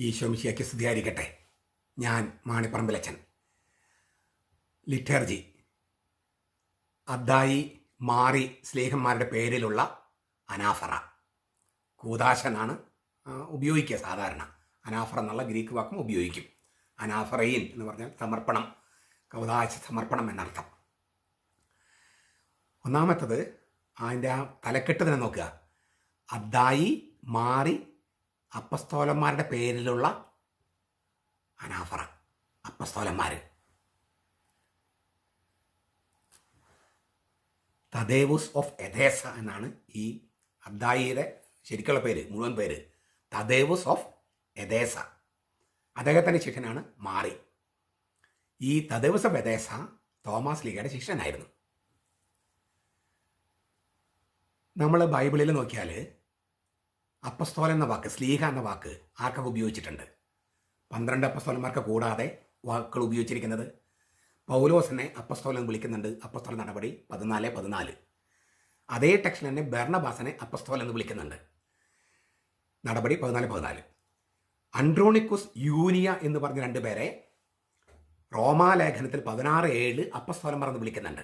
ഈശോമിശിയാക്കി സ്തുതിയായിരിക്കട്ടെ. ഞാൻ മാണിപ്പറമ്പിലച്ചൻ ലിറ്റർജി. അദ്ദായി മാറി സ്ലേഹന്മാരുടെ പേരിലുള്ള അനാഫറ. കൂതാശനാണ് ഉപയോഗിക്കുക സാധാരണ. അനാഫറ എന്നുള്ള ഗ്രീക്ക് വാക്കും ഉപയോഗിക്കും. അനാഫറയിൻ എന്ന് പറഞ്ഞാൽ സമർപ്പണം കൗതാശ സമർപ്പണം എന്നർത്ഥം. ഒന്നാമത്തത് അതിന്റെ ആ തലക്കെട്ട് തന്നെ നോക്കുക. അദ്ദായി മാറി അപ്പസ്തോലന്മാരുടെ പേരിലുള്ള അനാഫറ അപ്പസ്തോലന്മാർ തദേവുസ് ഓഫ് എഥേസ എന്നാണ് ഈ അബ്ദായിയുടെ ശരിക്കുള്ള പേര് മുഴുവൻ പേര്. Thaddeus of Edessa. അദ്ദേഹത്തിന്റെ ശിഷ്യനാണ് മാറി. ഈ തദേവുസ് ഓഫ് എഥേസ തോമസ് ലീഗയുടെ ശിഷ്യനായിരുന്നു. നമ്മൾ ബൈബിളിൽ നോക്കിയാൽ അപ്പസ്തോലൻ എന്ന വാക്ക് സ്ലീഹ എന്ന വാക്ക് ആർക്കൊക്കെ ഉപയോഗിച്ചിട്ടുണ്ട്? പന്ത്രണ്ട് അപ്പസ്തോലന്മാർക്ക് കൂടാതെ വാക്കുകൾ ഉപയോഗിച്ചിരിക്കുന്നത് പൗലോസിനെ അപ്പസ്തോലൻ വിളിക്കുന്നുണ്ട്. അപ്പസ്തോല നടപടി പതിനാല് പതിനാല്. അതേ ടെക്സ്റ്റിൽ തന്നെ ബെർണബാസനെ അപ്പസ്തോലൻ എന്ന് വിളിക്കുന്നുണ്ട്. നടപടി പതിനാല് പതിനാല്. അൻഡ്രോണിക്കുസ് യൂനിയ എന്ന് പറഞ്ഞ രണ്ട് രണ്ടുപേരെ റോമാലേഖനത്തിൽ പതിനാറ് ഏഴ് അപ്പസ്തോലന്മാർ എന്ന് വിളിക്കുന്നുണ്ട്.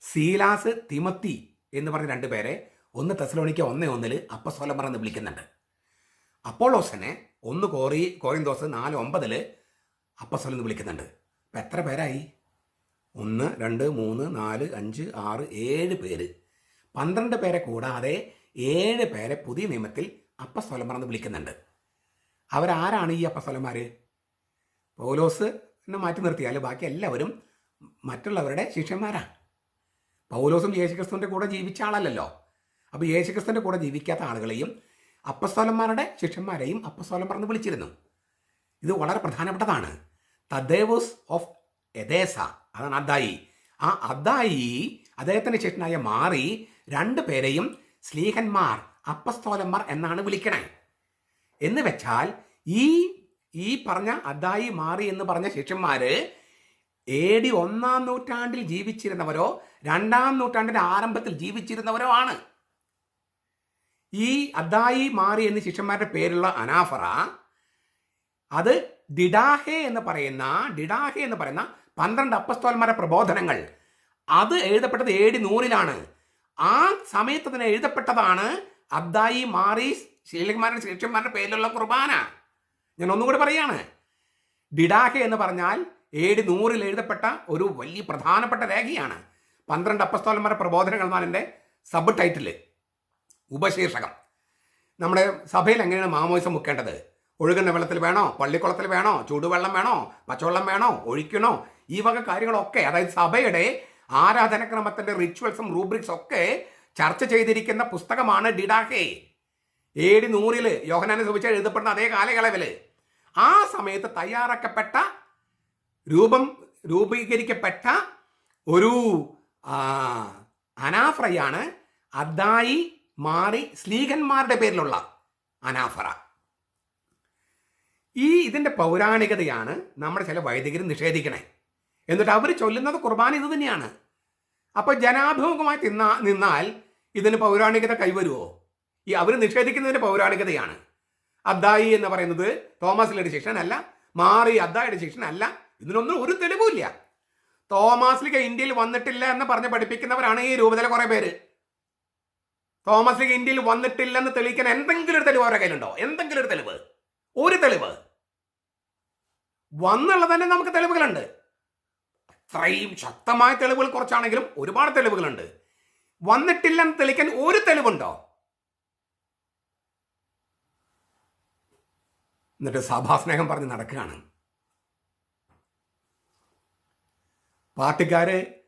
സീലാസ് തിമത്തി എന്ന് പറഞ്ഞ രണ്ടുപേരെ ഒന്ന് തെസലോണിക്ക ഒന്ന് ഒന്നിൽ അപ്പസ്തോലന്മാർ എന്ന് വിളിക്കുന്നുണ്ട്. അപ്പോളോസിനെ ഒന്ന് കോറി കോറിന്തോസ് നാല് ഒമ്പതിൽ അപ്പസ്തോലൻ എന്ന് വിളിക്കുന്നുണ്ട്. അപ്പം എത്ര പേരായി? ഒന്ന് രണ്ട് മൂന്ന് നാല് അഞ്ച് ആറ് ഏഴ് പേര്. പന്ത്രണ്ട് പേരെ കൂടാതെ ഏഴ് പേരെ പുതിയ നിയമത്തിൽ അപ്പസ്വലം എന്ന് വിളിക്കുന്നുണ്ട്. അവരാരാണ് ഈ അപ്പസ്വലന്മാർ പൗലോസ് എന്നെ മാറ്റി നിർത്തിയാൽ ബാക്കി എല്ലാവരും മറ്റുള്ളവരുടെ ശിഷ്യന്മാരാണ് പൗലോസും യേശുക്രിസ്തുവിന്റെ കൂടെ ജീവിച്ച ആളല്ലല്ലോ. അപ്പോൾ യേശുക്രിസ്തുവിന്റെ കൂടെ ജീവിക്കാത്ത ആളുകളെയും അപ്പസ്തോലന്മാരുടെ ശിഷ്യന്മാരെയും അപ്പസ്തോലൻ എന്ന് വിളിച്ചിരുന്നു. ഇത് വളരെ പ്രധാനപ്പെട്ടതാണ്. തദ്ദേവോസ് ഓഫ് എദേസ അതാണ് അദ്ദായി. ആ അദ്ദായി അദ്ദേഹത്തിന്റെ ശിഷ്യനായ മാറി രണ്ട് പേരെയും സ്ലീഹന്മാർ അപ്പസ്തോലന്മാർ എന്നാണ് വിളിക്കണേ. എന്ന് വെച്ചാൽ ഈ ഈ പറഞ്ഞ അദ്ദായി മാറി എന്ന് പറഞ്ഞ ശിഷ്യന്മാര് എ ഡി ഒന്നാം നൂറ്റാണ്ടിൽ ജീവിച്ചിരുന്നവരോ രണ്ടാം നൂറ്റാണ്ടിന്റെ ആരംഭത്തിൽ ജീവിച്ചിരുന്നവരോ ആണ്. ഈ അദ്ദായി മാറി എന്ന ശിഷ്യന്മാരുടെ പേരുള്ള അനാഫറ അത് ഡിഡാഹെ എന്ന് പറയുന്ന ഡിഡാഹെ എന്ന് പറയുന്ന പന്ത്രണ്ട് അപ്പസ്തോന്മാരുടെ പ്രബോധനങ്ങൾ. അത് എഴുതപ്പെട്ടത് എ ഡി നൂറിലാണ്. ആ സമയത്ത് തന്നെ എഴുതപ്പെട്ടതാണ് അബ്ദായി മാറി ശീലന്മാരുടെ ശിഷ്യന്മാരുടെ പേരിലുള്ള കുർബാന. ഞാൻ ഒന്നും കൂടി പറയാണ്. ഡിഡാഹെ എന്ന് പറഞ്ഞാൽ ഏഴ് നൂറിൽ എഴുതപ്പെട്ട ഒരു വലിയ പ്രധാനപ്പെട്ട രേഖയാണ്. പന്ത്രണ്ട് അപ്പസ്തോലന്മാരുടെ പ്രബോധനങ്ങൾ എന്നാണ് എന്റെ സബ് ടൈറ്റിൽ. ഉപശീർഷകം. നമ്മുടെ സഭയിൽ എങ്ങനെയാണ് മാമോയിസം മുക്കേണ്ടത് ഒഴുകുന്ന വെള്ളത്തിൽ വേണോ? പള്ളിക്കുളത്തിൽ വേണോ? ചൂടുവെള്ളം വേണോ? പച്ചവെള്ളം വേണോ? ഒഴിക്കണോ? ഈ വക കാര്യങ്ങളൊക്കെ അതായത് സഭയുടെ ആരാധനക്രമത്തിന്റെ റിച്വൽസും റൂബ്രിക്സ് ഒക്കെ ചർച്ച ചെയ്തിരിക്കുന്ന പുസ്തകമാണ് ഡിഡാഹേ. ഏഴ് നൂറിൽ യോഹനാനെ സുഭിച്ച എഴുതപ്പെടുന്ന അതേ കാലയളവിൽ ആ സമയത്ത് തയ്യാറാക്കപ്പെട്ട രൂപം രൂപീകരിക്കപ്പെട്ട ഒരു അനാഫ്രയാണ് അദ്ദായി മാറി സ്ലീഹന്മാരുടെ പേരിലുള്ള അനാഫറ. ഈ ഇതിന്റെ പൗരാണികതയാണ് നമ്മുടെ ചില വൈദികർ നിഷേധിക്കണേ. എന്നിട്ട് അവർ ചൊല്ലുന്നത് കുർബാന ഇത് തന്നെയാണ്. അപ്പോൾ ജനാഭിമുഖമായി തിന്നാ നിന്നാൽ ഇതിന് പൗരാണികത കൈവരുമോ ഈ അവർ നിഷേധിക്കുന്നതിന്റെ പൗരാണികതയാണ്. അദ്ദായി എന്ന് പറയുന്നത് തോമസ് ശിക്ഷനല്ല മാറി അദ്ദായിയുടെ ശിക്ഷനല്ല ഇതിനൊന്നും ഒരു തെളിവുമില്ല. തോമസ് ലിക ഇന്ത്യയിൽ വന്നിട്ടില്ല എന്ന് പറഞ്ഞ് പഠിപ്പിക്കുന്നവരാണ് ഈ രൂപതല കുറേ പേര്. തോമസ് ഇന്ത്യയിൽ വന്നിട്ടില്ലെന്ന് തെളിയിക്കാൻ എന്തെങ്കിലും ഒരു തെളിവ് അവരുടെ കയ്യിലുണ്ടോ? എന്തെങ്കിലും ഒരു തെളിവ്? ഒരു തെളിവ്? വന്നുള്ള തന്നെ നമുക്ക് തെളിവുകളുണ്ട്. അത്രയും ശക്തമായ തെളിവുകൾ കുറച്ചാണെങ്കിലും ഒരുപാട് തെളിവുകളുണ്ട്. വന്നിട്ടില്ലെന്ന് തെളിയിക്കാൻ ഒരു തെളിവുണ്ടോ? എന്നിട്ട് സഭാസ്നേഹം പറഞ്ഞ് നടക്കുകയാണ്. പാർട്ടിക്കാര്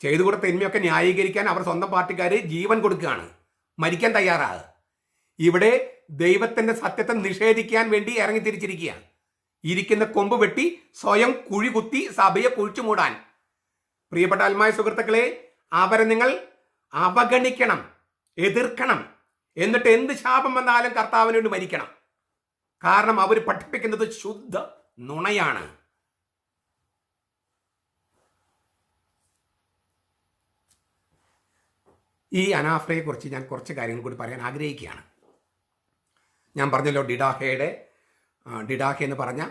ചെയ്തു കൊടുത്ത തിന്മയൊക്കെ ന്യായീകരിക്കാൻ അവർ സ്വന്തം പാർട്ടിക്കാർ ജീവൻ കൊടുക്കുകയാണ്. മരിക്കാൻ തയ്യാറാകുക ഇവിടെ ദൈവത്തിന്റെ സത്യത്തെ നിഷേധിക്കാൻ വേണ്ടി ഇറങ്ങി തിരിച്ചിരിക്കുകയാണ് ഇരിക്കുന്ന കൊമ്പ് വെട്ടി സ്വയം കുഴി കുത്തി സഭയെ കുഴിച്ചു മൂടാൻ. പ്രിയപ്പെട്ട ആത്മായ സുഹൃത്തുക്കളെ അവരെ നിങ്ങൾ അവഗണിക്കണം എതിർക്കണം. എന്നിട്ട് എന്ത് ശാപം വന്നാലും കർത്താവിന് വേണ്ടി മരിക്കണം. കാരണം അവർ പഠിപ്പിക്കുന്നത് ശുദ്ധ നുണയാണ്. ഈ അനാഫ്രയെക്കുറിച്ച് ഞാൻ കുറച്ച് കാര്യങ്ങൾ കൂടി പറയാൻ ആഗ്രഹിക്കുകയാണ്. ഞാൻ പറഞ്ഞല്ലോ ഡിഡാഹയുടെ ഡിഡാഹെ എന്ന് പറഞ്ഞ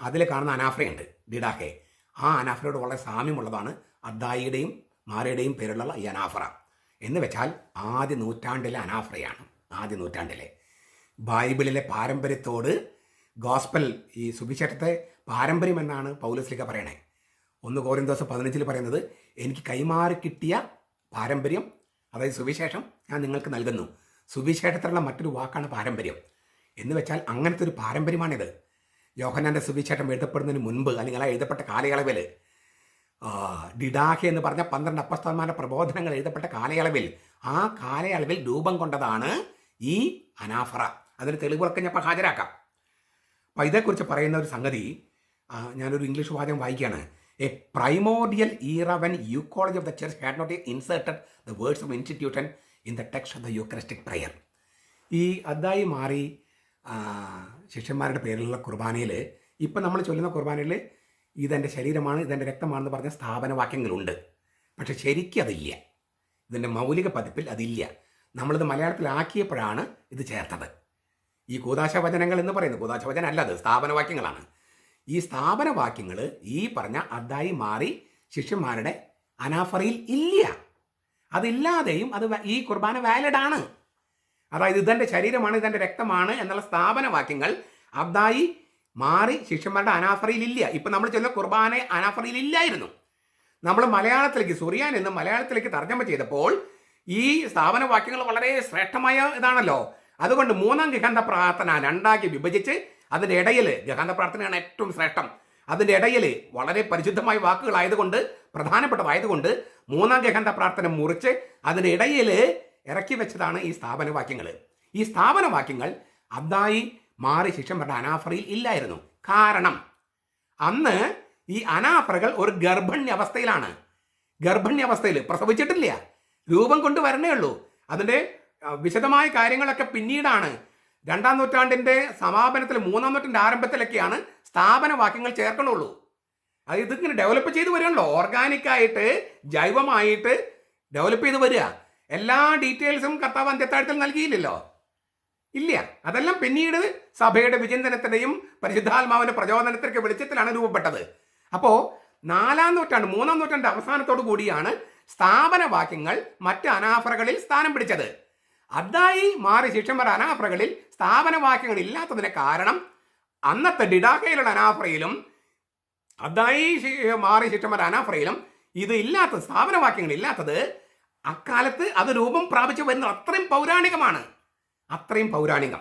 അതിൽ കാണുന്ന അനാഫ്രയുണ്ട് ഡിഡാഹെ. ആ അനാഫ്രയോട് വളരെ സാമ്യമുള്ളതാണ് അദ്ദായിയുടെയും മാരയുടെയും പേരിലുള്ള ഈ അനാഫ്ര. എന്ന് വെച്ചാൽ ആദ്യ നൂറ്റാണ്ടിലെ അനാഫ്രയാണ് ആദ്യ നൂറ്റാണ്ടിലെ. ബൈബിളിലെ പാരമ്പര്യത്തോട് ഗോസ്പൽ ഈ സുവിശേഷത്തെ പാരമ്പര്യം എന്നാണ് പൗലസ്ലിക പറയണേ. ഒന്ന് കോരിന്തോസ് പതിനഞ്ചിൽ പറയുന്നത് എനിക്ക് കൈമാറി കിട്ടിയ പാരമ്പര്യം അതായത് സുവിശേഷം ഞാൻ നിങ്ങൾക്ക് നൽകുന്നു. സുവിശേഷത്തിലുള്ള മറ്റൊരു വാക്കാണ് പാരമ്പര്യം. എന്ന് വെച്ചാൽ അങ്ങനത്തെ ഒരു പാരമ്പര്യമാണിത്. യോഹനാന്റെ സുവിശേഷം എഴുതപ്പെടുന്നതിന് മുൻപ് അല്ലെങ്കിൽ ആ എഴുതപ്പെട്ട കാലയളവിൽ ഡിഡാഹെ എന്ന് പറഞ്ഞ പന്ത്രണ്ട് അപ്പസ്തന്മാരുടെ പ്രബോധനങ്ങൾ എഴുതപ്പെട്ട കാലയളവിൽ ആ കാലയളവിൽ രൂപം കൊണ്ടതാണ് ഈ അനാഫറ. അതിന് തെളിവുകളൊക്കെ ഞാൻ ഹാജരാക്കാം. അപ്പോൾ ഇതേക്കുറിച്ച് പറയുന്ന ഒരു സംഗതി ഞാനൊരു ഇംഗ്ലീഷ് വാചകം വായിക്കുകയാണ്. A primordial era when college of the church had not inserted the words of institution in the text of the eucharistic prayer ഈ അതായി മാറി ശിഷ്യന്മാരുടെ പേരിലുള്ള കുർബാനയിൽ ഇപ്പം നമ്മൾ ചൊല്ലുന്ന കുർബാനയിൽ ഇതെന്റെ ശരീരമാണ് ഇതെന്റെ രക്തമാണെന്ന് പറഞ്ഞ സ്ഥാപനവാക്യങ്ങളുണ്ട്. പക്ഷെ ശരിക്കും അതില്ല. ഇതിന്റെ മൗലിക പതിപ്പിൽ അതില്ല. നമ്മളിത് മലയാളത്തിലാക്കിയപ്പോഴാണ് ഇത് ചേർത്തത്. ഈ കൂതാശ വചനങ്ങൾ എന്ന് പറയുന്നത് കൂതാശ വചനം അല്ല അത് സ്ഥാപനവാക്യങ്ങളാണ്. ഈ സ്ഥാപന സ്ഥാപനവാക്യങ്ങൾ ഈ പറഞ്ഞ അതായി മാറി ശിഷ്യന്മാരുടെ അനാഫറയിൽ ഇല്ല. അതില്ലാതെയും അത് ഈ കുർബാന വാലിഡ് ആണ്. അതായത് ഇതെന്റെ ശരീരമാണ് ഇതെന്റെ രക്തമാണ് എന്നുള്ള സ്ഥാപന വാക്യങ്ങൾ അബ്ദായി മാറി ശിഷ്യന്മാരുടെ അനാഫറയിൽ ഇല്ല. ഇപ്പം നമ്മൾ ചെല്ലുന്ന കുർബാന അനാഫറയിൽ ഇല്ലായിരുന്നു. നമ്മൾ മലയാളത്തിലേക്ക് സുറിയാൻ എന്ന് മലയാളത്തിലേക്ക് തർജമ ചെയ്തപ്പോൾ ഈ സ്ഥാപന വാക്യങ്ങൾ വളരെ ശ്രേഷ്ഠമായ ഇതാണല്ലോ. അതുകൊണ്ട് മൂന്നാം ഗിഹന്ത പ്രാർത്ഥന രണ്ടാക്കി വിഭജിച്ച് അതിന്റെ ഇടയിൽ ഗഹാന്ത പ്രാർത്ഥനയാണ് ഏറ്റവും ശ്രേഷ്ഠം. അതിന്റെ ഇടയിൽ വളരെ പരിശുദ്ധമായ വാക്കുകളായതുകൊണ്ട് പ്രധാനപ്പെട്ടതായതുകൊണ്ട് മൂന്നാം ഗഹന്ത പ്രാർത്ഥന മുറിച്ച് അതിന്റെ ഇടയിൽ ഇറക്കി വെച്ചതാണ് ഈ സ്ഥാപന വാക്യങ്ങൾ ഈ സ്ഥാപന വാക്യങ്ങൾ അബ്ദായി മാറി ശിക്ഷം പറഞ്ഞ അനാഫറയിൽ ഇല്ലായിരുന്നു. കാരണം അന്ന് ഈ അനാഫറകൾ ഒരു ഗർഭിണ്യവസ്ഥയിലാണ് അവസ്ഥയിലാണ്. ഗർഭിണ്യ അവസ്ഥയിൽ പ്രസവിച്ചിട്ടില്ല. രൂപം കൊണ്ട് വരണേ ഉള്ളൂ അതിന്റെ വിശദമായ കാര്യങ്ങളൊക്കെ പിന്നീടാണ് രണ്ടാം നൂറ്റാണ്ടിന്റെ സമാപനത്തിൽ മൂന്നാം നൂറ്റാണ്ടിന്റെ ആരംഭത്തിലൊക്കെയാണ് സ്ഥാപന വാക്യങ്ങൾ ചേർക്കണുള്ളൂ. അത് ഇതിങ്ങനെ ഡെവലപ്പ് ചെയ്ത് വരികയാണല്ലോ. ഓർഗാനിക്കായിട്ട് ജൈവമായിട്ട് ഡെവലപ്പ് ചെയ്ത് വരിക. എല്ലാ ഡീറ്റെയിൽസും കർത്താവ് അന്ത്യത്താഴത്തിൽ നൽകിയില്ലല്ലോ. ഇല്ല. അതെല്ലാം പിന്നീട് സഭയുടെ വിചിന്തനത്തിന്റെയും പരിശുദ്ധാത്മാവിന്റെ പ്രചോദനത്തിനൊക്കെ വെളിച്ചത്തിലാണ് രൂപപ്പെട്ടത്. അപ്പോൾ നാലാം നൂറ്റാണ്ട് മൂന്നാം നൂറ്റാണ്ട് അവസാനത്തോടു കൂടിയാണ് സ്ഥാപന വാക്യങ്ങൾ മറ്റ് അനാഫറകളിൽ സ്ഥാനം പിടിച്ചത്. അതായി മാറി ശിഷ്യന്മാർ അനാഫ്രകളിൽ സ്ഥാപനവാക്യങ്ങൾ ഇല്ലാത്തതിന് കാരണം അന്നത്തെ ഡിഡാക്കയിലുള്ള അനാഫ്രയിലും അതായി മാറി ശിഷ്യന്മാർ അനാഫ്രയിലും ഇത് ഇല്ലാത്ത സ്ഥാപനവാക്യങ്ങൾ ഇല്ലാത്തത് അക്കാലത്ത് അത് രൂപം പ്രാപിച്ചു വരുന്നത് അത്രയും പൗരാണികമാണ്. അത്രയും പൗരാണികം.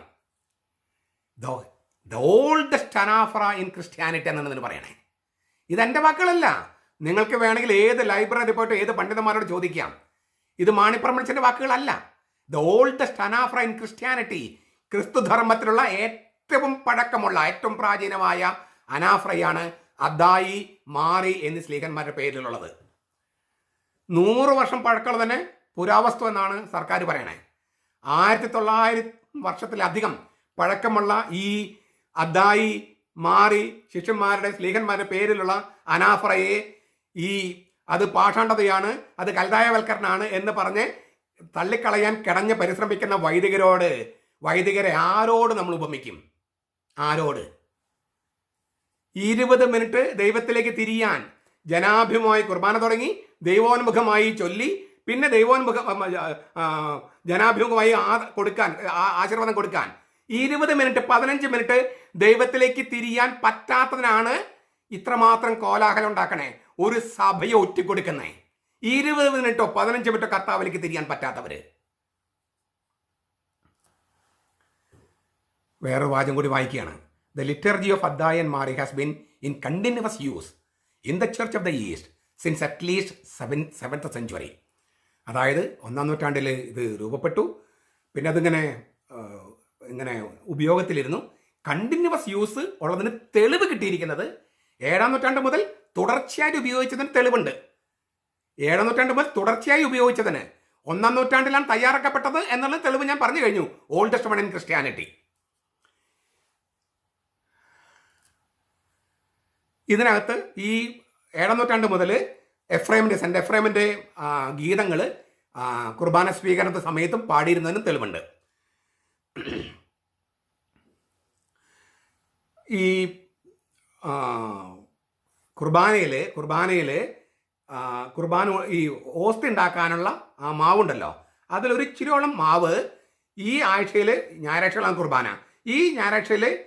The oldest anaphora in Christianity എന്നാണ് ഇതിന് പറയണേ. ഇതെന്റെ വാക്കുകളല്ല. നിങ്ങൾക്ക് വേണമെങ്കിൽ ഏത് ലൈബ്രറി പോയിട്ട് ഏത് പണ്ഡിതന്മാരോട് ചോദിക്കാം. ഇത് മാണിപ്രമണിച്ചന്റെ വാക്കുകളല്ല. The oldest anaphora in Christianity ക്രിസ്തു ധർമ്മത്തിലുള്ള ഏറ്റവും പഴക്കമുള്ള ഏറ്റവും പ്രാചീനമായ അനാഫ്രയാണ് അദായി മാറി എന്നീ സ്ലീഹന്മാരുടെ പേരിലുള്ളത്. നൂറ് വർഷം പഴക്കമുള്ള തന്നെ പുരാവസ്തു എന്നാണ് സർക്കാർ പറയണേ. ആയിരത്തി തൊള്ളായിരം വർഷത്തിലധികം പഴക്കമുള്ള ഈ അദായി മാറി ശിഷ്യന്മാരുടെ സ്ലീഹന്മാരുടെ പേരിലുള്ള അനാഫ്രയെ ഈ അത് പാഷാണ്ഡതയാണ് അത് കൽതായവൽക്കരണമാണ് എന്ന് പറഞ്ഞ് തള്ളിക്കളയാൻ കിടഞ്ഞ് പരിശ്രമിക്കുന്ന വൈദികരോട് വൈദികരെ ആരോട് നമ്മൾ ഉപമിക്കും? ആരോട്? ഇരുപത് മിനിറ്റ് ദൈവത്തിലേക്ക് തിരിയാൻ ജനാഭിമുഖമായി കുർബാന തുടങ്ങി ദൈവോന്മുഖമായി ചൊല്ലി പിന്നെ ദൈവോന്മുഖ ജനാഭിമുഖമായി ആ കൊടുക്കാൻ ആശീർവാദം കൊടുക്കാൻ. ഇരുപത് മിനിറ്റ് പതിനഞ്ച് മിനിറ്റ് ദൈവത്തിലേക്ക് തിരിയാൻ പറ്റാത്തതിനാണ് ഇത്രമാത്രം കോലാഹലം ഉണ്ടാക്കണേ. ഒരു സഭയെ ഒറ്റിക്കൊടുക്കുന്നേ. ഇരുപത് മിനിറ്റോ പതിനഞ്ച് മിനിറ്റോ കർത്താവിലേക്ക് തിരിയാൻ പറ്റാത്തവര്. വേറെ വാചം കൂടി വായിക്കുകയാണ്. The liturgy of Addai Mari has been in continuous use in the church of the East since at least seven seventh century അതായത് ഒന്നാം നൂറ്റാണ്ടിൽ ഇത് രൂപപ്പെട്ടു. പിന്നെ അതിങ്ങനെ ഇങ്ങനെ ഉപയോഗത്തിലിരുന്നു. കണ്ടിന്യൂസ് യൂസ് ഉള്ളതിന് തെളിവ് കിട്ടിയിരിക്കുന്നത് ഏഴാം നൂറ്റാണ്ട് മുതൽ തുടർച്ചയായിട്ട് ഉപയോഗിച്ചതിന് തെളിവുണ്ട്. ഏഴാം നൂറ്റാണ്ട് മുതൽ തുടർച്ചയായി ഉപയോഗിച്ചതിന് ഒന്നാം നൂറ്റാണ്ടിലാണ് തയ്യാറാക്കപ്പെട്ടത് എന്നുള്ള തെളിവ് ഞാൻ പറഞ്ഞു കഴിഞ്ഞു. ഓൾഡസ്റ്റ് വൺ ഇൻ ക്രിസ്ത്യാനിറ്റി ഇതിനകത്ത് ഈ ഏഴാം നൂറ്റാണ്ട് മുതൽ എഫ്രൈമിന്റെ സെന്റ് എഫ്രൈമിന്റെ ഗീതങ്ങൾ കുർബാന സ്വീകരണത്തെ സമയത്തും പാടിയിരുന്നതിനും തെളിവുണ്ട്. ഈ കുർബാനയിൽ കുർബാനയിൽ കുർബാന ഈ ഓസ്തി ഉണ്ടാക്കാനുള്ള ആ മാവുണ്ടല്ലോ. അതിലൊരു ഇച്ചിരിയോളം മാവ് ഈ ആഴ്ചയിൽ ഞായറാഴ്ചകളാണ് കുർബാന. ഈ ഞായറാഴ്ചയിൽ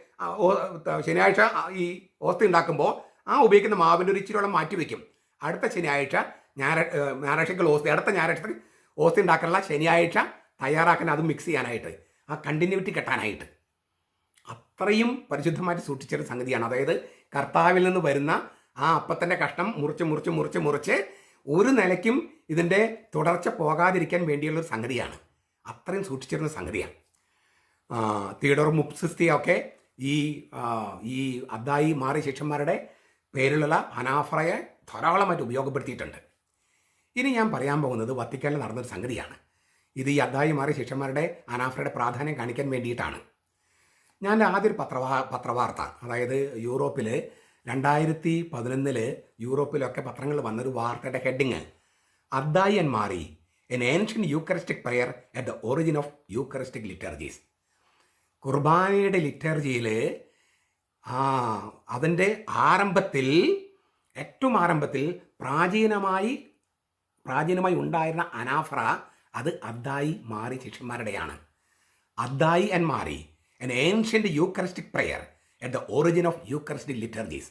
ശനിയാഴ്ച ഈ ഓസ്തി ഉണ്ടാക്കുമ്പോൾ ആ ഉപയോഗിക്കുന്ന മാവിന്റെ ഒരു ഇച്ചിരിയോളം മാറ്റി വയ്ക്കും. അടുത്ത ശനിയാഴ്ച ഞായറാ ഏഹ് ഞായറാഴ്ചക്കുള്ള ഓസ്തി അടുത്ത ഞായറാഴ്ച ഓസ്തി ഉണ്ടാക്കാനുള്ള ശനിയാഴ്ച തയ്യാറാക്കാൻ അത് മിക്സ് ചെയ്യാനായിട്ട് ആ കണ്ടിന്യൂറ്റി കെട്ടാനായിട്ട്. അത്രയും പരിശുദ്ധമായിട്ട് സൂക്ഷിച്ചൊരു സംഗതിയാണ്. അതായത് കർത്താവിൽ നിന്ന് വരുന്ന ആ അപ്പത്തിന്റെ കഷ്ണം മുറിച്ച് മുറിച്ച് മുറിച്ച് മുറിച്ച് ഒരു നിലയ്ക്കും ഇതിന്റെ തുടർച്ച പോകാതിരിക്കാൻ വേണ്ടിയുള്ള ഒരു സംഗതിയാണ്. അത്രയും സൂക്ഷിച്ചിരുന്ന സംഗതിയാണ്. തിയഡോർ മുപ്സിസ്തിയൊക്കെ ഈ ഈ അദ്ദായി മാറി ശിഷ്യന്മാരുടെ പേരിലുള്ള ഹനാഫറയെ ധാരാളമായിട്ട് ഉപയോഗപ്പെടുത്തിയിട്ടുണ്ട്. ഇനി ഞാൻ പറയാൻ പോകുന്നത് വത്തിക്കാനിൽ നടന്നൊരു സംഗതിയാണ്. ഇത് ഈ അദ്ദായി മാറി ശിഷ്യന്മാരുടെ അനാഫറയുടെ പ്രാധാന്യം കാണിക്കാൻ വേണ്ടിയിട്ടാണ്. ഞാൻ ആദ്യ ഒരു പത്രവാ പത്രവാർത്ത അതായത് യൂറോപ്പിൽ രണ്ടായിരത്തി പതിനൊന്നിൽ യൂറോപ്പിലൊക്കെ പത്രങ്ങൾ വന്നൊരു വാർത്തയുടെ heading. Addai and Mari. An ancient eucharistic prayer at the origin of eucharistic liturgies കുർബാനയുടെ ലിറ്റർജിയിൽ അതിന്റെ ആരംഭത്തിൽ ഏറ്റവും ആരംഭത്തിൽ പ്രാചീനമായി പ്രാചീനമായി ഉണ്ടായിരുന്ന അനാഫ്ര അത് Addai Mari ശിഷ്യന്മാരുടെയാണ്. Addai and Mari. An ancient eucharistic prayer at the origin of eucharistic liturgies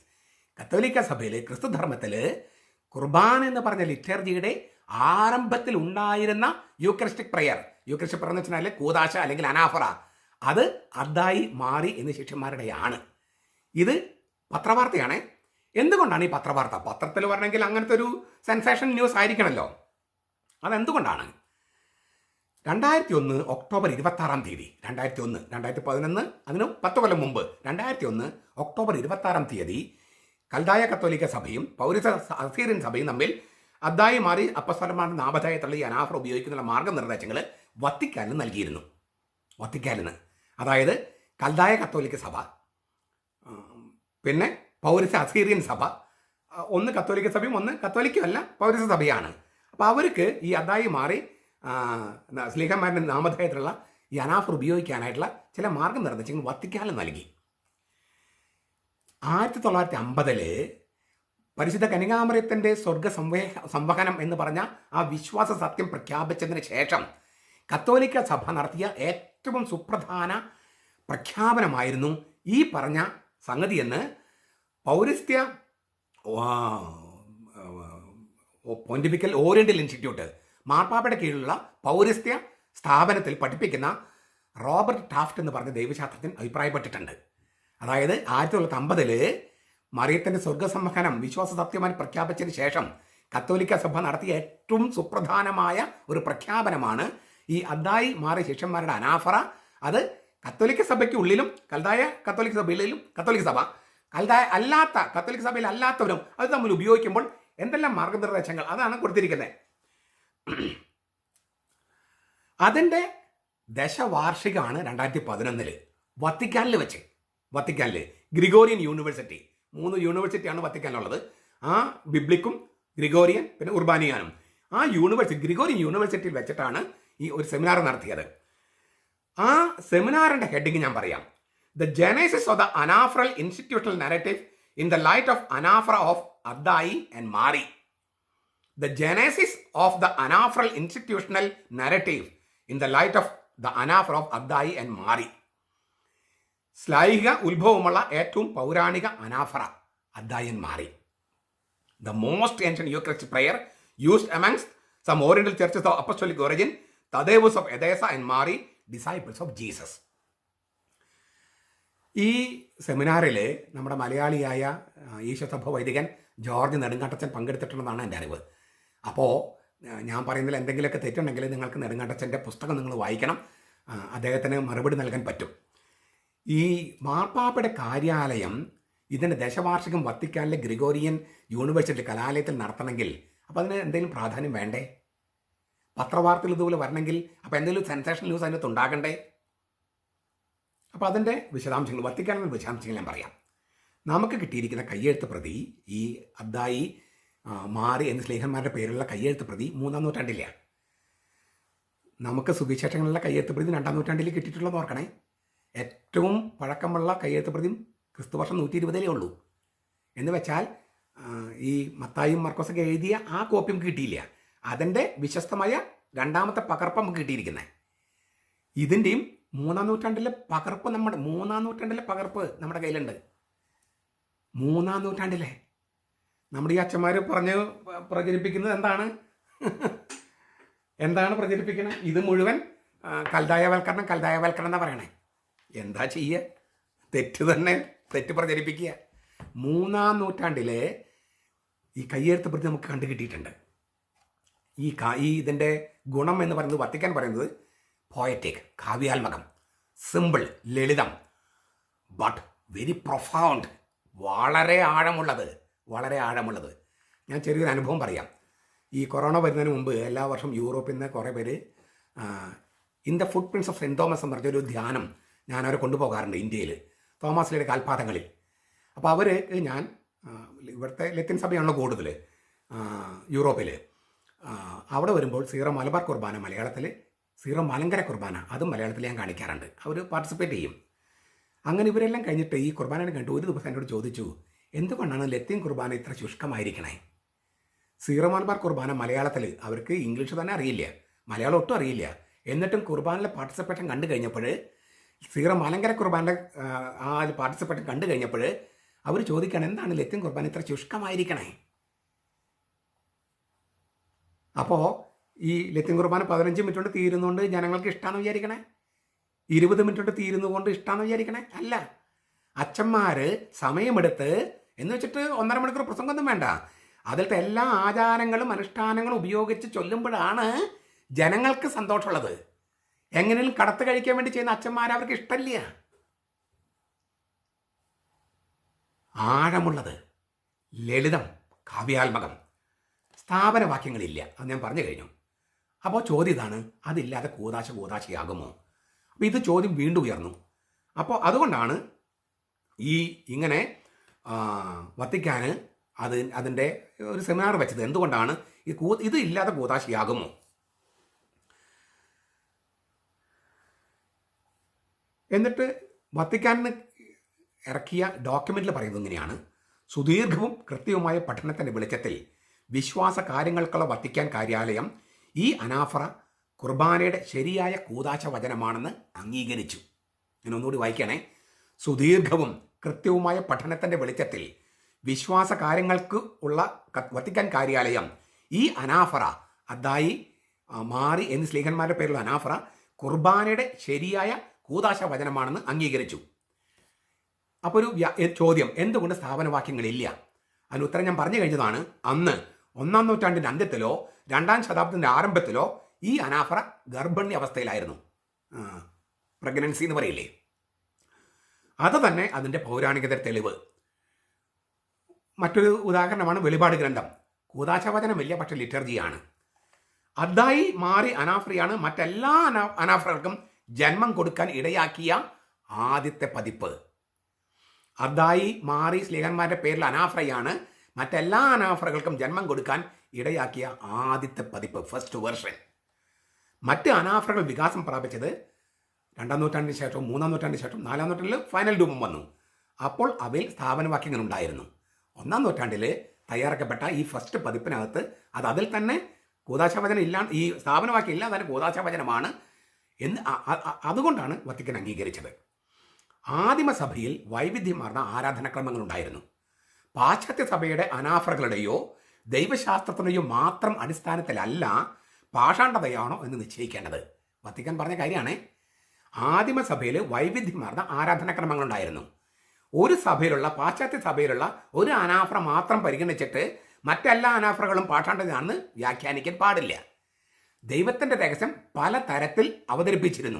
കത്തോലിക്ക സഭയിൽ ക്രിസ്തുധർമ്മത്തിൽ കുർബാന എന്ന് പറഞ്ഞ ലിറ്റർജിയുടെ ആരംഭത്തിൽ ഉണ്ടായിരുന്ന യൂക്രിസ്റ്റിക് പ്രയർ. യൂക്രിസ്റ്റിക് പ്രയർ എന്ന് വെച്ചാൽ കൂതാശ അല്ലെങ്കിൽ അനാഫറ. അത് അതായി മാറി എന്ന് ശിഷ്യന്മാരുടെയാണ്. ഇത് പത്രവാർത്തയാണ്. എന്തുകൊണ്ടാണ് ഈ പത്രവാർത്ത? പത്രത്തിൽ പറഞ്ഞെങ്കിൽ അങ്ങനത്തെ ഒരു സെൻസേഷൻ ന്യൂസ് ആയിരിക്കണമല്ലോ അതെന്തുകൊണ്ടാണ്? രണ്ടായിരത്തി ഒന്ന് ഒക്ടോബർ ഇരുപത്തി ആറാം തീയതി. രണ്ടായിരത്തി ഒന്ന് രണ്ടായിരത്തി പതിനൊന്ന് അതിന് പത്ത് കൊല്ലം മുമ്പ്. രണ്ടായിരത്തി ഒന്ന് ഒക്ടോബർ ഇരുപത്തി ആറാം തീയതി കൽദായ കത്തോലിക്ക സഭയും പൗരസ അസീറിയൻ സഭയും തമ്മിൽ അദ്ദായി മാറി അപ്പസ്വരന്മാരുടെ നാമധേയത്തുള്ള തള്ളി അനാഫർ ഉപയോഗിക്കുന്ന മാർഗനിർദ്ദേശങ്ങൾ വത്തിക്കാനിന് നൽകിയിരുന്നു. വത്തിക്കാനിന് അതായത് കൽദായ കത്തോലിക്ക സഭ പിന്നെ പൗരസ അസീറിയൻ സഭ ഒന്ന് കത്തോലിക്ക സഭയും ഒന്ന് കത്തോലിക്കുമല്ല പൗരസ സഭയാണ്. അപ്പോൾ അവർക്ക് ഈ അദ്ദായി മാറി സ്ലീഹന്മാരുടെ നാമധേയത്തിലുള്ള ഈ അനാഫർ ഉപയോഗിക്കാനായിട്ടുള്ള ചില മാർഗനിർദ്ദേശങ്ങൾ വത്തിക്കാനും നൽകി. ആയിരത്തി തൊള്ളായിരത്തി അമ്പതിൽ പരിശുദ്ധ കനികാമരത്തിന്റെ സ്വർഗ സംവേ സംവഹനം എന്ന് പറഞ്ഞ ആ വിശ്വാസ സത്യം പ്രഖ്യാപിച്ചതിന് ശേഷം കത്തോലിക്ക സഭ നടത്തിയ ഏറ്റവും സുപ്രധാന പ്രഖ്യാപനമായിരുന്നു ഈ പറഞ്ഞ സംഗതിയെന്ന് പൗരസ്ത്യ പോണ്ടിഫിക്കൽ ഓറിയന്റൽ ഇൻസ്റ്റിറ്റ്യൂട്ട് മാർപ്പാപ്പയുടെ കീഴിലുള്ള പൗരസ്ത്യ സ്ഥാപനത്തിൽ പഠിപ്പിക്കുന്ന റോബർട്ട് ടാഫ്റ്റ് എന്ന് പറഞ്ഞ ദൈവശാസ്ത്രജ്ഞൻ അഭിപ്രായപ്പെട്ടിട്ടുണ്ട്. അതായത് ആയിരത്തി തൊള്ളായിരത്തി അമ്പതിൽ മറിയത്തിന്റെ സ്വർഗസംഹനം വിശ്വാസ സത്യമായി പ്രഖ്യാപിച്ചതിന് ശേഷം കത്തോലിക്ക സഭ നടത്തിയ ഏറ്റവും സുപ്രധാനമായ ഒരു പ്രഖ്യാപനമാണ് ഈ അദ്ദായി മാറിയ ശിഷ്യന്മാരുടെ അനാഫറ. അത് കത്തോലിക്ക സഭയ്ക്ക് ഉള്ളിലും കൽതായ കത്തോലിക്ക സഭയിലും കത്തോലിക്ക സഭ കൽതായ അല്ലാത്ത കത്തോലിക്ക സഭയിൽ അല്ലാത്തവരും അത് തമ്മിൽ ഉപയോഗിക്കുമ്പോൾ എന്തെല്ലാം മാർഗനിർദ്ദേശങ്ങൾ അതാണ് കൊടുത്തിരിക്കുന്നത്. അതിന്റെ ദശവാർഷികമാണ് രണ്ടായിരത്തി പതിനൊന്നിൽ വത്തിക്കാനിൽ വെച്ച്. വത്തിക്കാനിൽ ഗ്രിഗോറിയൻ യൂണിവേഴ്സിറ്റി. മൂന്ന് യൂണിവേഴ്സിറ്റിയാണ് വത്തിക്കാനിലുള്ളത്. ആ ബിബ്ലിക്കും ഗ്രിഗോറിയൻ പിന്നെ ഉർബാനിയാനും. ആ യൂണിവേഴ്സിറ്റി ഗ്രിഗോറിയൻ യൂണിവേഴ്സിറ്റിയിൽ വെച്ചിട്ടാണ് ഈ ഒരു സെമിനാർ നടത്തിയത്. ആ സെമിനാറിന്റെ ഹെഡിങ് ഞാൻ പറയാം. The genesis of the anaphoral institutional narrative in the light of anaphora of Addai and Mari. The genesis of the anaphoral institutional narrative in the light of the anaphora of Addai and Mari. ശ്ലൈഹിക ഉത്ഭവമുള്ള ഏറ്റവും പൗരാണിക anaphora Addai and Mari. The most ancient Eucharistic prayer used amongst some oriental churches of apostolic origin Thaddeus of Edessa and Mari disciples of Jesus ഈ സെമിനാറിൽ നമ്മുടെ മലയാളിയായ ഈശ്വസഭ വൈദികൻ George നെടുങ്കാട്ടച്ചൻ പങ്കെടുത്തിട്ടുണ്ടെന്നാണ് എന്റെ അറിവ്. അപ്പോൾ ഞാൻ പറയുന്നതിൽ എന്തെങ്കിലുമൊക്കെ തെറ്റുണ്ടെങ്കിൽ നിങ്ങൾക്ക് നെടുങ്കാട്ടച്ചന്റെ പുസ്തകം നിങ്ങൾ വായിക്കണം. അദ്ദേഹത്തിന് മറുപടി നൽകാൻ പറ്റും. ഈ മാർപ്പാപ്പയുടെ കാര്യാലയം ഇതിന്റെ ദശവാർഷികം വത്തിക്കാനിലെ ഗ്രിഗോറിയൻ യൂണിവേഴ്സിറ്റി കലാലയത്തിൽ നടത്തണമെങ്കിൽ അപ്പോൾ അതിന് എന്തെങ്കിലും പ്രാധാന്യം വേണ്ടേ? പത്രവാർത്തയിൽ ഇതുപോലെ വരണമെങ്കിൽ അപ്പോൾ എന്തെങ്കിലും സെൻസേഷൻ ന്യൂസ് അതിനകത്ത് ഉണ്ടാകണ്ടേ? അപ്പോൾ അതിന്റെ വിശദാംശങ്ങൾ വത്തിക്കാനുള്ള വിശദാംശങ്ങൾ ഞാൻ പറയാം. നമുക്ക് കിട്ടിയിരിക്കുന്ന കയ്യെഴുത്ത് പ്രതി ഈ അദ്ദായി മാറി എന്ന സ്നേഹന്മാരുടെ പേരിലുള്ള കയ്യെഴുത്ത് പ്രതി മൂന്നാം നൂറ്റാണ്ടിലെയാണ്. നമുക്ക് സുവിശേഷങ്ങളിലുള്ള കയ്യെഴുത്ത് പ്രതി രണ്ടാം നൂറ്റാണ്ടിൽ കിട്ടിയിട്ടുള്ളത് ഓർക്കണേ. ഏറ്റവും പഴക്കമുള്ള കയ്യെഴുത്ത് പ്രതിയും ക്രിസ്തുവർഷം നൂറ്റി ഇരുപതിലേ ഉള്ളൂ. എന്ന് വെച്ചാൽ ഈ മത്തായും മർക്കോസൊക്കെ എഴുതിയ ആ കോപ്പി നമുക്ക് കിട്ടിയില്ല. അതിന്റെ വിശ്വസ്തമായ രണ്ടാമത്തെ പകർപ്പ് നമുക്ക് കിട്ടിയിരിക്കുന്നത് ഇതിന്റെയും മൂന്നാം നൂറ്റാണ്ടിലെ പകർപ്പ് നമ്മുടെ മൂന്നാം നൂറ്റാണ്ടിലെ പകർപ്പ് നമ്മുടെ കയ്യിലുണ്ട്. മൂന്നാം നൂറ്റാണ്ടിലെ. നമ്മുടെ ഈ അച്ഛന്മാർ പറഞ്ഞ് പ്രചരിപ്പിക്കുന്നത് എന്താണ്? എന്താണ് പ്രചരിപ്പിക്കുന്നത്? ഇത് മുഴുവൻ കൽതായവൽക്കരണം കൽതായവൽക്കരണം എന്നാണ് പറയണേ. എന്താ ചെയ്യുക തെറ്റ് തന്നെ തെറ്റ് പ്രചരിപ്പിക്കുക. മൂന്നാം നൂറ്റാണ്ടിലെ ഈ കയ്യെഴുത്ത് പ്രതി നമുക്ക് കണ്ടു കിട്ടിയിട്ടുണ്ട്. ഈ കാ ഈ ഇതിന്റെ ഗുണം എന്ന് പറയുന്നത് വത്തിക്കാൻ പറയുന്നത് പോയറ്റിക് കാവ്യാത്മകം സിമ്പിൾ ലളിതം ബട്ട് വെരി പ്രൊഫൗണ്ട് വളരെ ആഴമുള്ളത് വളരെ ആഴമുള്ളത്. ഞാൻ ചെറിയൊരു അനുഭവം പറയാം. ഈ കൊറോണ വരുന്നതിന് മുമ്പ് എല്ലാ വർഷവും യൂറോപ്പിൽ നിന്ന് കുറേ പേര് in the footprints of Saint Thomas എന്ന് പറഞ്ഞൊരു ധ്യാനം ഞാൻ അവരെ കൊണ്ടുപോകാറുണ്ട് ഇന്ത്യയിൽ തോമസിലെ കാൽപാദങ്ങളിൽ. അപ്പോൾ അവർ ഞാൻ ഇവിടുത്തെ ലത്തിൻ സഭയാണല്ലോ കൂടുതൽ യൂറോപ്പിൽ അവിടെ വരുമ്പോൾ സീറോ മലബാർ കുർബാന മലയാളത്തിൽ സീറോ മലങ്കര കുർബാന അതും മലയാളത്തിൽ ഞാൻ കാണിക്കാറുണ്ട്. അവർ പാർട്ടിസിപ്പേറ്റ് ചെയ്യും. അങ്ങനെ ഇവരെല്ലാം കഴിഞ്ഞിട്ട് ഈ കുർബാന കണ്ടിട്ട് ഒരു ദിവസം എന്നോട് ചോദിച്ചു എന്തുകൊണ്ടാണ് ലത്തീൻ കുർബാന ഇത്ര ശുഷ്കമായിരിക്കണേ? സീറോ മലബാർ കുർബാന മലയാളത്തിൽ അവർക്ക് ഇംഗ്ലീഷ് തന്നെ അറിയില്ല. മലയാളം ഒട്ടും അറിയില്ല. എന്നിട്ടും കുർബാനയിലെ പാർട്ടിസിപ്പേഷൻ കണ്ടു കഴിഞ്ഞപ്പോൾ സീറോ മലങ്കര കുർബാന്റെ ആ, പാർട്ടിസിപ്പേറ്റ് കണ്ടു കഴിഞ്ഞപ്പോൾ അവർ ചോദിക്കണം എന്താണ് ലത്തിൻ കുർബാൻ ഇത്ര ശുഷ്കമായിരിക്കണേ? അപ്പോൾ ഈ ലത്തിൻ കുർബാന പതിനഞ്ച് മിനിറ്റ് കൊണ്ട് തീരുന്നുകൊണ്ട് ജനങ്ങൾക്ക് ഇഷ്ടമാണെന്ന് വിചാരിക്കണേ? ഇരുപത് മിനിറ്റ് കൊണ്ട് തീരുന്നുകൊണ്ട് ഇഷ്ടമാണെന്ന് വിചാരിക്കണേ? അല്ല. അച്ഛന്മാർ സമയമെടുത്ത് എന്ന് വെച്ചിട്ട് ഒന്നര മണിക്കൂർ പ്രസംഗമൊന്നും വേണ്ട. അതിലത്തെ എല്ലാ ആചാരങ്ങളും അനുഷ്ഠാനങ്ങളും ഉപയോഗിച്ച് ചൊല്ലുമ്പോഴാണ് ജനങ്ങൾക്ക് സന്തോഷമുള്ളത്. എങ്ങനെയും കടത്ത് കഴിക്കാൻ വേണ്ടി ചെയ്യുന്ന അച്ഛന്മാർ അവർക്ക് ഇഷ്ടമില്ല. ആഴമുള്ളത് ലളിതം കാവ്യാത്മകം. സ്ഥാപനവാക്യങ്ങളില്ല. അത് ഞാൻ പറഞ്ഞു കഴിഞ്ഞു. അപ്പോൾ ചോദ്യം ഇതാണ് അതില്ലാതെ കൂതാശ കൂതാശയാകുമോ? അപ്പോൾ ഇത് ചോദ്യം വീണ്ടും ഉയർന്നു. അപ്പോൾ അതുകൊണ്ടാണ് ഈ ഇങ്ങനെ വത്തിക്കാൻ അത് അതിന്റെ ഒരു സെമിനാർ വെച്ചത്. എന്തുകൊണ്ടാണ് ഇത് ഇല്ലാതെ കൂതാശയാകുമോ? എന്നിട്ട് വത്തിക്കാനിന് ഇറക്കിയ ഡോക്യുമെന്റിൽ പറയുന്നത് ഇങ്ങനെയാണ്. സുദീർഘവും കൃത്യവുമായ പഠനത്തിന്റെ വെളിച്ചത്തിൽ വിശ്വാസ കാര്യങ്ങൾക്കുള്ള വത്തിക്കാൻ കാര്യാലയം ഈ അനാഫറ കുർബാനയുടെ ശരിയായ കൂതാശ വചനമാണെന്ന് അംഗീകരിച്ചു. ഞാൻ ഒന്നുകൂടി വായിക്കണേ. സുദീർഘവും കൃത്യവുമായ പഠനത്തിന്റെ വെളിച്ചത്തിൽ വിശ്വാസ കാര്യങ്ങൾക്ക് ഉള്ള വത്തിക്കാൻ കാര്യാലയം ഈ അനാഫറ അതായി മാറി എന്ന് സ്ലീഹന്മാരുടെ പേരുള്ള അനാഫറ കുർബാനയുടെ ശരിയായ കൂതാശ വചനമാണെന്ന് അംഗീകരിച്ചു. അപ്പോൾ ഒരു ചോദ്യം എന്തുകൊണ്ട് സ്ഥാപനവാക്യങ്ങളില്ല? അതിന് ഉത്തരം ഞാൻ പറഞ്ഞു കഴിഞ്ഞതാണ് അന്ന് ഒന്നാം നൂറ്റാണ്ടിന്റെ അന്ത്യത്തിലോ രണ്ടാം ശതാബ്ദത്തിന്റെ ആരംഭത്തിലോ ഈ അനാഫറ ഗർഭിണി അവസ്ഥയിലായിരുന്നു. പ്രഗ്നൻസി എന്ന് പറയില്ലേ? അത് തന്നെ അതിന്റെ പൗരാണികത തെളിവ്. മറ്റൊരു ഉദാഹരണമാണ് വെളിപാട് ഗ്രന്ഥം. കൂതാശവചനമില്ല പക്ഷെ ലിറ്റർജിയാണ്. അതായി മാറി അനാഫ്രിയാണ് മറ്റെല്ലാ അനാ അനാഫ്രകൾക്കും ജന്മം കൊടുക്കാൻ ഇടയാക്കിയ ആദ്യത്തെ പതിപ്പ്. അതായി മാറി സ്ലീഹന്മാരുടെ പേരിൽ അനാഫ്രയാണ്. മറ്റെല്ലാ അനാഫ്രകൾക്കും ജന്മം കൊടുക്കാൻ ഇടയാക്കിയ ആദ്യത്തെ പതിപ്പ് ഫസ്റ്റ് വെർഷൻ മറ്റ് അനാഫ്രകൾ വികാസം പ്രാപിച്ചത് രണ്ടാം നൂറ്റാണ്ടിന് ശേഷം മൂന്നാം നൂറ്റാണ്ടിന് ശേഷം നാലാം നൂറ്റാണ്ടിൽ ഫൈനൽ രൂപം വന്നു. അപ്പോൾ അവയിൽ സ്ഥാപനവാക്യങ്ങൾ ഉണ്ടായിരുന്നു. ഒന്നാം നൂറ്റാണ്ടിൽ തയ്യാറാക്കപ്പെട്ട ഈ ഫസ്റ്റ് പതിപ്പിനകത്ത് അത് അതിൽ തന്നെ കൂതാശവചനം ഇല്ലാ ഈ സ്ഥാപനവാക്യം ഇല്ലാതെ കൂതാശവചനമാണ് എന്ന് അതുകൊണ്ടാണ് വത്തിക്കൻ അംഗീകരിച്ചത്. ആദിമസഭയിൽ വൈവിധ്യമാർന്ന ആരാധനാക്രമങ്ങൾ ഉണ്ടായിരുന്നു പാശ്ചാത്യ സഭയുടെ അനാഫറകളുടെയോ ദൈവശാസ്ത്രത്തിന്റെയോ മാത്രം അടിസ്ഥാനത്തിലല്ല പാഷാണ്ഡതയാണോ എന്ന് നിശ്ചയിക്കേണ്ടത്. വത്തിക്കാൻ പറഞ്ഞ കാര്യമാണ്. ആദിമസഭയിൽ വൈവിധ്യമാർന്ന ആരാധനാക്രമങ്ങൾ ഉണ്ടായിരുന്നു ഒരു സഭയിലുള്ള പാശ്ചാത്യ സഭയിലുള്ള ഒരു അനാഫ്ര മാത്രം പരിഗണിച്ചിട്ട് മറ്റെല്ലാ അനാഫ്രകളും പാഷാണ്ഡതയാണെന്ന് വ്യാഖ്യാനിക്കാൻ പാടില്ല. ദൈവത്തിന്റെ രഹസ്യം പല തരത്തിൽ അവതരിപ്പിച്ചിരുന്നു.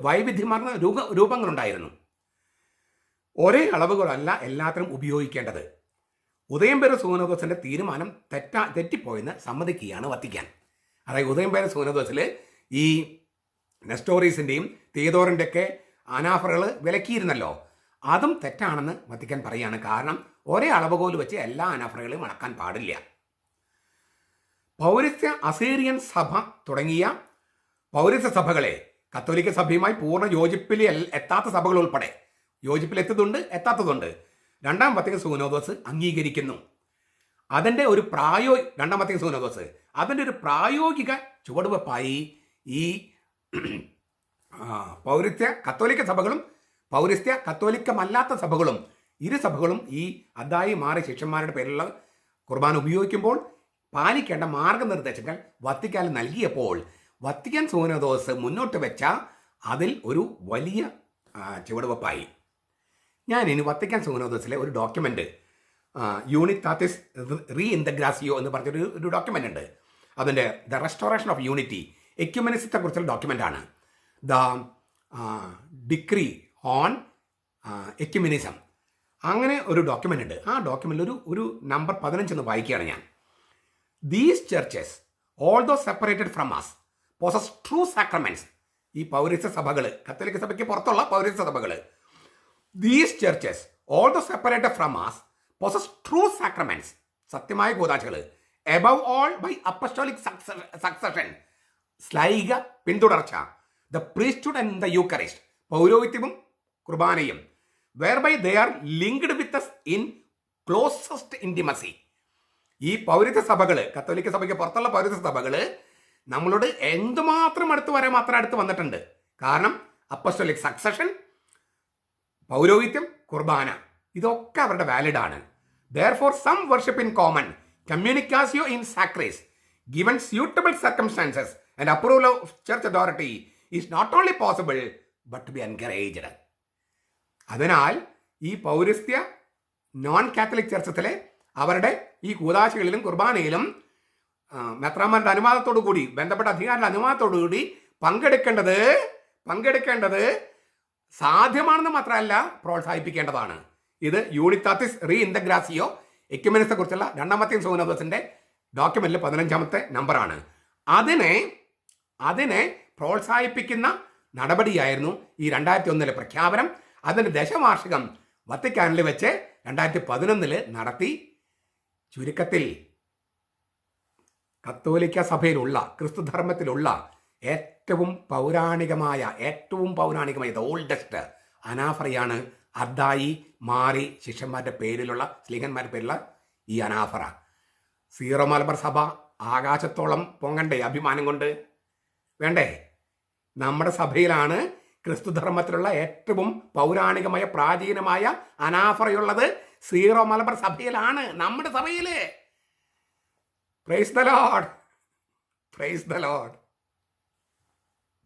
വൈവിധ്യമാർന്ന രൂപ രൂപങ്ങളുണ്ടായിരുന്നു. ഒരേ അളവുകളല്ല എല്ലാത്തിനും ഉപയോഗിക്കേണ്ടത്. ഉദയംപേര സൂനദോസിന്റെ തീരുമാനം തെറ്റാ തെറ്റിപ്പോയെന്ന് സമ്മതിക്കുകയാണ് വത്തിക്കാൻ. അതായത് ഉദയംപേര സൂനദോസിൽ ഈ നെസ്റ്റോറീസിന്റെയും തിയതോറിന്റെ ഒക്കെ അനാഫറുകൾ വിലക്കിയിരുന്നല്ലോ. അതും തെറ്റാണെന്ന് വത്തിക്കാൻ പറയുകയാണ് കാരണം ഒരേ അളവുകോൽ വെച്ച് എല്ലാ അനാഫറുകളെയും അളക്കാൻ പാടില്ല. പൗരസ്ത്യ അസേറിയൻ സഭ തുടങ്ങിയ പൗരസ്ത്യ സഭകളെ കത്തോലിക്ക സഭയുമായി പൂർണ യോജിപ്പിൽ എത്താത്ത സഭകൾ ഉൾപ്പെടെ. യോജിപ്പിൽ എത്തുന്നുണ്ട് എത്താത്തതുണ്ട്. രണ്ടാം പത്തിക സൂനോദോസ് അംഗീകരിക്കുന്നു. അതിന്റെ ഒരു പ്രായോ രണ്ടാം പത്തിക സൂനോദോസ് അതിന്റെ ഒരു പ്രായോഗിക ചുവടുവെപ്പായി ഈ പൗരസ്ത്യ കത്തോലിക്ക സഭകളും പൗരസ്ത്യ കത്തോലിക്കമല്ലാത്ത സഭകളും ഇരു സഭകളും ഈ അദ്ദായി മാറി ശിഷ്യന്മാരുടെ പേരിലുള്ള കുർബാന ഉപയോഗിക്കുമ്പോൾ പാലിക്കേണ്ട മാർഗനിർദ്ദേശങ്ങൾ വത്തിക്കാൻ നൽകിയപ്പോൾ വത്തിക്കാൻ സൂനദോസ് മുന്നോട്ട് വെച്ച അതിൽ ഒരു വലിയ ചുവടുവെപ്പായി. ഞാൻ ഇനി വത്തിക്കാൻ സൂനദോസിലെ ഒരു ഡോക്യുമെന്റ് യൂണിറ്റാത്തിസ് റീ ഇന്റഗ്രാസിയോ എന്ന് പറഞ്ഞൊരു ഒരു ഡോക്യുമെന്റ് ഉണ്ട്. അതിന്റെ ദ റെസ്റ്റോറേഷൻ ഓഫ് യൂണിറ്റി എക്യുമെനിസത്തെ കുറിച്ചുള്ള ഡോക്യുമെന്റ് ആണ്. ദ ഡിക്രി ഓൺ എക്യുമിനിസം അങ്ങനെ ഒരു ഡോക്യുമെന്റ് ഉണ്ട്. ആ ഡോക്യുമെന്റിൽ ഒരു ഒരു നമ്പർ പതിനഞ്ചെന്ന് വായിക്കുകയാണ് ഞാൻ. These churches although separated from us possess true sacraments ഈ പൗരസ്യ സഭകൾ കത്തോലിക്ക സഭയ്ക്ക് പുറത്തുള്ള പൗരസ്യ സഭകൾ these churches although separated from us possess true sacraments സത്യമായ കൂതാശകൾ above all by apostolic succession സ്ലൈക പിന്തുടർച്ച. The priesthood and the eucharist പൗരോഹിത്യവും കുർബാനയും. Whereby they are linked with us in closest intimacy ഈ പൗരത്വ സഭകൾ കത്തോലിക്ക സഭയ്ക്ക് പുറത്തുള്ള പൗരത്വ സഭകൾ നമ്മളോട് എന്തുമാത്രം അടുത്ത് വരെ മാത്രം അടുത്ത് വന്നിട്ടുണ്ട്. കാരണം അപ്പസ്റ്റോലിക് സക്സഷൻ പൗരോഹിത്യം കുർബാന ഇതൊക്കെ അവരുടെ വാലിഡ് ആണ്. Therefore some worship in common കമ്മ്യൂണിക്കാസിയോ ഇൻ സാക്രേസ് given suitable circumstances and approval of church authority is not only possible but be encouraged അതിനാൽ ഈ പൗരസ്ത്യ നോൺ കാത്തലിക് ചർച്ചത്തിലെ അവരുടെ ഈ കൂതാശകളിലും കുർബാനയിലും മെത്രാമാരുടെ അനുവാദത്തോടു കൂടി ബന്ധപ്പെട്ട അധികാരിയുടെ അനുവാദത്തോടു കൂടി പങ്കെടുക്കേണ്ടത് പങ്കെടുക്കേണ്ടത് സാധ്യമാണെന്ന് മാത്രമല്ല പ്രോത്സാഹിപ്പിക്കേണ്ടതാണ്. ഇത് യൂണിത്താത്തിസ് റീ ഇന്റഗ്രാസിയോ എക്യുമെനിസത്തെ കുറിച്ചുള്ള രണ്ടാമത്തെ സോനോദസിന്റെ ഡോക്യുമെന്റിൽ പതിനഞ്ചാമത്തെ നമ്പറാണ്. അതിനെ അതിനെ പ്രോത്സാഹിപ്പിക്കുന്ന നടപടിയായിരുന്നു ഈ രണ്ടായിരത്തി ഒന്നിലെ പ്രഖ്യാപനം. അതിന്റെ ദശവാർഷികം വത്തിക്കാനിൽ വെച്ച് രണ്ടായിരത്തി പതിനൊന്നിൽ നടത്തി ചുരുക്കത്തിൽ കത്തോലിക്ക സഭയിലുള്ള ക്രിസ്തുധർമ്മത്തിലുള്ള ഏറ്റവും പൗരാണികമായ ഏറ്റവും പൗരാണികമായ ദ ഓൾഡസ്റ്റ് അനാഫറയാണ് അദ്ദായി മാറി ശിഷ്യന്മാരുടെ പേരിലുള്ള സ്ലീഹന്മാരുടെ പേരിലുള്ള ഈ അനാഫറ. സീറോ മലബാർ സഭ ആകാശത്തോളം പൊങ്ങണ്ടേ അഭിമാനം കൊണ്ട്? വേണ്ടേ? നമ്മുടെ സഭയിലാണ് ക്രിസ്തുധർമ്മത്തിലുള്ള ഏറ്റവും പൗരാണികമായ പ്രാചീനമായ അനാഫറയുള്ളത് സീറോ മലബാർ സഭയിലാണ് നമ്മുടെ സഭയിൽ praise the lord praise the lord